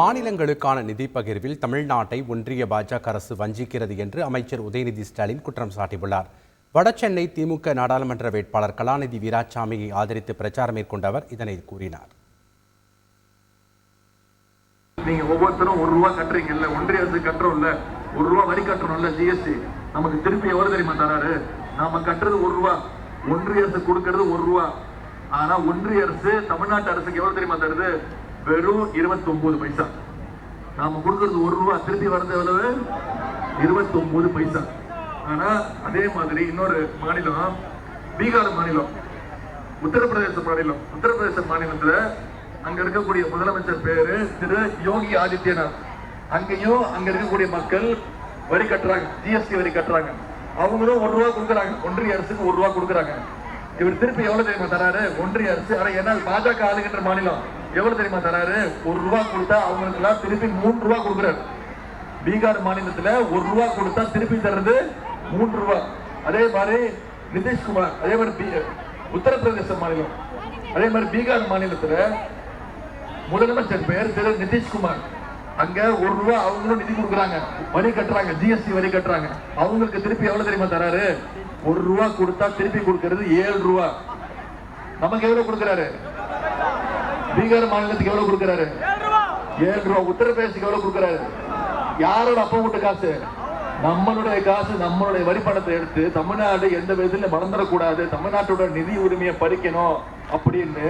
மாநிலங்களுக்கான நிதி பகிர்வில் தமிழ்நாட்டை ஒன்றிய பாஜக அரசு வஞ்சிக்கிறது என்று அமைச்சர் உதயநிதி ஸ்டாலின் குற்றம் சாட்டியுள்ளார். வடசென்னை திமுக நாடாளுமன்ற வேட்பாளர் கலாநிதி வீராசாமியை ஆதரித்து பிரச்சாரம் மேற்கொண்ட அவர் இதனை கூறினார். நீங்க ஒவ்வொருத்தரும் ஒரு ரூபா கட்டுறீங்கல்ல ஒன்றிய அரசு கட்டுறோம்ல ஒரு ரூபா வரி கட்டுறோம்ல ஜிஎஸ்டி நமக்கு திருப்பி எவ்வளவு தெரியுமா தராரு? நாம கட்டுறது ஒரு ரூபா ஒன்றிய அரசு கொடுக்கறது ஒரு ரூபா. ஆனா ஒன்றிய அரசு தமிழ்நாட்டு அரசுக்கு எவ்வளவு தெரியுமா தருது? வெறும் 29 பைசா. நாம கொடுக்கறது ஒரு ரூபா திருப்பி வர்றது எவ்வளவு? 29 பைசா. ஆனா அதே மாதிரி இன்னொரு மாநிலம் பீகார் மாநிலம் உத்தரப்பிரதேச மாநிலம். உத்தரப்பிரதேச மாநிலத்துல அங்க இருக்கக்கூடிய முதலமைச்சர் பேரு திரு யோகி ஆதித்யநாத். அங்கேயும் அங்க இருக்கக்கூடிய மக்கள் வரி கட்டுறாங்க ஜிஎஸ்டி வரி கட்டுறாங்க. அவங்களும் ஒரு ரூபா கொடுக்குறாங்க. ஒன்றிய அரசுக்கு ஒரு ரூபா கொடுக்குறாங்க. இவர் திருப்பி எவ்வளவு தெரியுமா தராரு? ஒன்றிய அரசு. ஆனா ஏன்னா பாஜக ஆளுகின்ற மாநிலம். எவ்வளவு தெரியுமா தராரு? ஒரு ரூபா கொடுத்தா அவங்களுக்கு எல்லாம் திருப்பி மூன்று ரூபா கொடுக்குறாரு. பீகார் மாநிலத்துல ஒரு ரூபா கொடுத்தா திருப்பி தர்றது மூன்று ரூபா. அதே மாதிரி நிதிஷ்குமார் அதே மாதிரி உத்தரப்பிரதேச மாநிலம். அதே மாதிரி பீகார் மாநிலத்துல முதலமைச்சர் பெயர் திரு நிதிஷ்குமார். அங்க ஒரு ரூபா அவங்களும் நிதி கொடுக்குறாங்க. வரி கட்டுறாங்க ஜிஎஸ்டி வரி கட்டுறாங்க. அவங்களுக்கு திருப்பி எவ்வளவு தெரியுமா தராரு? ஒரு ரூபா கொடுத்தா திருப்பி கொடுக்கறது ஏழு ரூபா. நமக்கு எவ்வளவு கொடுக்குறாரு? பீகார் மாநிலத்துக்கு எவ்வளவு கொடுக்குறாரு? ஏழு ரூபா. உத்தரப்பிரதேசத்துக்கு எவ்வளவு கொடுக்குறாரு? யாரோட அப்பா வீட்டு காசு? நம்மளுடைய காசு நம்மளுடைய வரி பணத்தை எடுத்து தமிழ்நாடு எந்த விதத்துல மறந்துடக்கூடாது. தமிழ்நாட்டோட நிதி உரிமையை பறிக்கணும் அப்படின்னு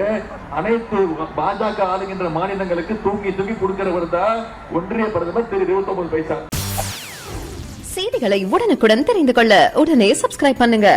அனைத்து பாஜக ஆளுகின்ற மாநிலங்களுக்கு தூங்கி தூங்கி கொடுக்கிறவர் தான் ஒன்றிய பிரதமர் திரு இருபத்தி பைசா. செய்திகளை உடனுக்குடன் தெரிந்து கொள்ள உடனே சப்ஸ்கிரைப் பண்ணுங்க.